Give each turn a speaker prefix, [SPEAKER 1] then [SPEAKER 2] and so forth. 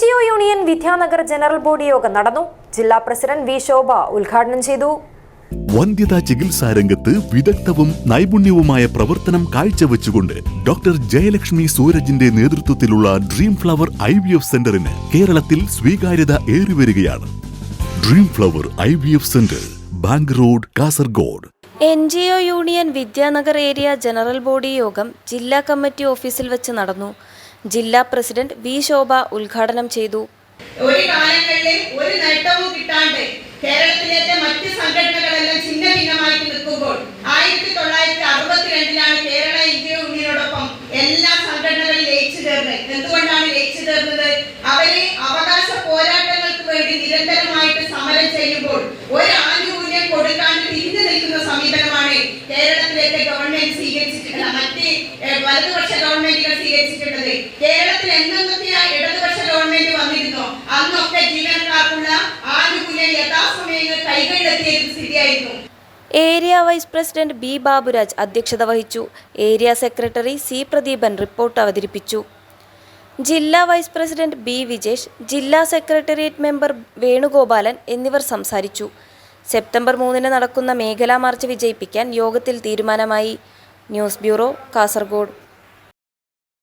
[SPEAKER 1] G O union Vidyanagar general body യോഗം നടന്നു. ജില്ലാ പ്രസിഡന്റ് വി ശോഭ ഉദ്ഘാടനം ചെയ്തു.
[SPEAKER 2] വന്ധ്യതാ ചികിത്സാ രംഗത്ത് വിദഗ്ധവും നൈപുണ്യവുമായ പ്രവർത്തനം കാഴ്ചവെച്ചുകൊണ്ട് ഡോക്ടർ ജയലക്ഷ്മി സൂരജിന്റെ നേതൃത്വത്തിലുള്ള dream flower I V F സെന്ററിന് കേരളത്തിൽ സ്വീകാര്യത ഏറിവരികയാണ്. Dream flower I V F centre bank road Kasaragod.
[SPEAKER 3] N G O union Vidyanagar area general body യോഗം ജില്ലാ കമ്മിറ്റി ഓഫീസിൽ വെച്ച് നടന്നു. ജില്ലാ പ്രസിഡന്റ് വി ശോഭ ഉദ്ഘാടനം ചെയ്തു.
[SPEAKER 4] ഒരു കാലങ്ങളിൽ ഒരു നേട്ടവും കിട്ടാണ്ട് കേരളത്തിലെ മറ്റ് സംഘടനകളെല്ലാം ഛിന്ന ഭിന്നമായിട്ട് നിൽക്കുമ്പോൾ ആയിരത്തി തൊള്ളായിരത്തി അറുപത്തിരണ്ടിലാണ് കേരള ഇന്ത്യ യൂണിയനോടൊപ്പം എല്ലാ സംഘടനകളും ലയിച്ചു ചേർന്നത്. എന്തുകൊണ്ടാണ് ലയിച്ചു ചേർന്നത്? അവരെ അവകാശ പോരാട്ടങ്ങൾക്ക് വേണ്ടി നിരന്തരമായിട്ട് സമരം ചെയ്യുമ്പോൾ ഒരു ആനുകൂല്യം കൊടുക്കാണ്ട് തിരിഞ്ഞു നിൽക്കുന്ന സമീപനമാണ് കേരളത്തിലേക്ക് ഗവൺമെന്റ് സ്വീകരിച്ചിട്ടുള്ള മറ്റ് വലതുപക്ഷ കേരളത്തിൽ എന്നൊക്കെയാ ഇടതുപക്ഷ ഗവൺമെന്റ് വന്നിരുന്നോ? അന്നൊക്കെ ജീവനക്കാർക്കുള്ള ആനുകൂല്യം യഥാസമയങ്ങൾ കൈകളിലെത്തിയ സ്ഥിതിയായിരുന്നു.
[SPEAKER 3] Area vice president B Baburaj അധ്യക്ഷത വഹിച്ചു. Area secretary C Pradeepan report അവതരിപ്പിച്ചു. ജില്ലാ വൈസ് പ്രസിഡന്റ് ബി വിജേഷ് ജില്ലാ സെക്രട്ടേറിയറ്റ് മെമ്പർ വേണുഗോപാലൻ എന്നിവർ സംസാരിച്ചു. സെപ്റ്റംബർ മൂന്നിന് നടക്കുന്ന മേഖലാ മാർച്ച് വിജയിപ്പിക്കാൻ യോഗത്തിൽ തീരുമാനമായി. News bureau Kasaragod.